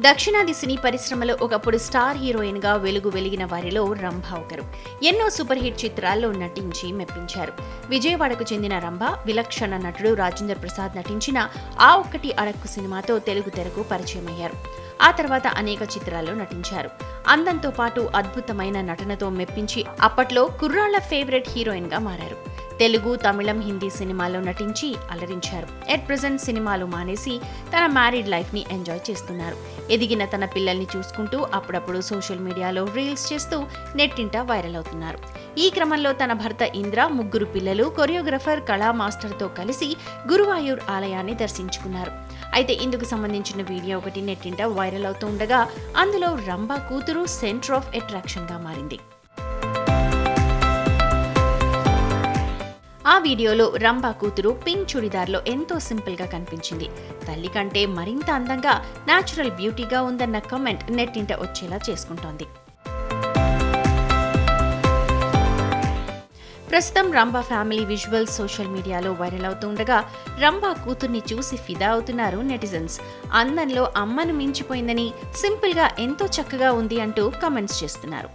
దక్షిణాది సినీ పరిశ్రమలో ఒకప్పుడు స్టార్ హీరోయిన్గా వెలుగు వెలిగిన వారిలో రంభ ఒకరు. ఎన్నో సూపర్ హిట్ చిత్రాల్లో నటించి మెప్పించారు. విజయవాడకు చెందిన రంభ విలక్షణ నటుడు రాజేంద్ర ప్రసాద్ నటించిన ఆ ఒక్కటి అడక్కు సినిమాతో తెలుగు తెరకు పరిచయమయ్యారు. ఆ తర్వాత అనేక చిత్రాల్లో నటించారు. అందంతో పాటు అద్భుతమైన నటనతో మెప్పించి అప్పట్లో కుర్రాళ్ళ ఫేవరెట్ హీరోయిన్గా మారారు. తెలుగు తమిళం హిందీ సినిమాల్లో నటించి అలరించారు. ఎట్ ప్రెజెంట్ సినిమాలు మానేసి తన మ్యారీడ్ లైఫ్ని ఎంజాయ్ చేస్తున్నారు. ఎదిగిన తన పిల్లల్ని చూసుకుంటూ అప్పుడప్పుడు సోషల్ మీడియాలో రీల్స్ చేస్తూ నెట్టింట వైరల్ అవుతున్నారు. ఈ క్రమంలో తన భర్త ఇంద్ర ముగ్గురు పిల్లలు కొరియోగ్రఫర్ కళా మాస్టర్తో కలిసి గురువాయూర్ ఆలయాన్ని దర్శించుకున్నారు. అయితే ఇందుకు సంబంధించిన వీడియో ఒకటి నెట్టింట వైరల్ అవుతుండగా అందులో రంభా కూతురు సెంటర్ ఆఫ్ అట్రాక్షన్గా మారింది. వీడియోలో రంభా కూతురు పింక్ చుడిదార్లో ఎంతో సింపుల్గా కనిపించింది. తల్లి కంటే మరింత అందంగా నాచురల్ బ్యూటీగా ఉందన్న కమెంట్ నెట్టింట వచ్చేలా చేసుకుంటోంది. ప్రస్తుతం రంభా ఫ్యామిలీ విజువల్ సోషల్ మీడియాలో వైరల్ అవుతుండగా రంభా కూతుర్ని చూసి ఫిదా అవుతున్నారు నెటిజన్స్ అందంలో అమ్మను మించిపోయిందని సింపుల్గా ఎంతో చక్కగా ఉంది అంటూ కమెంట్స్ చేస్తున్నారు.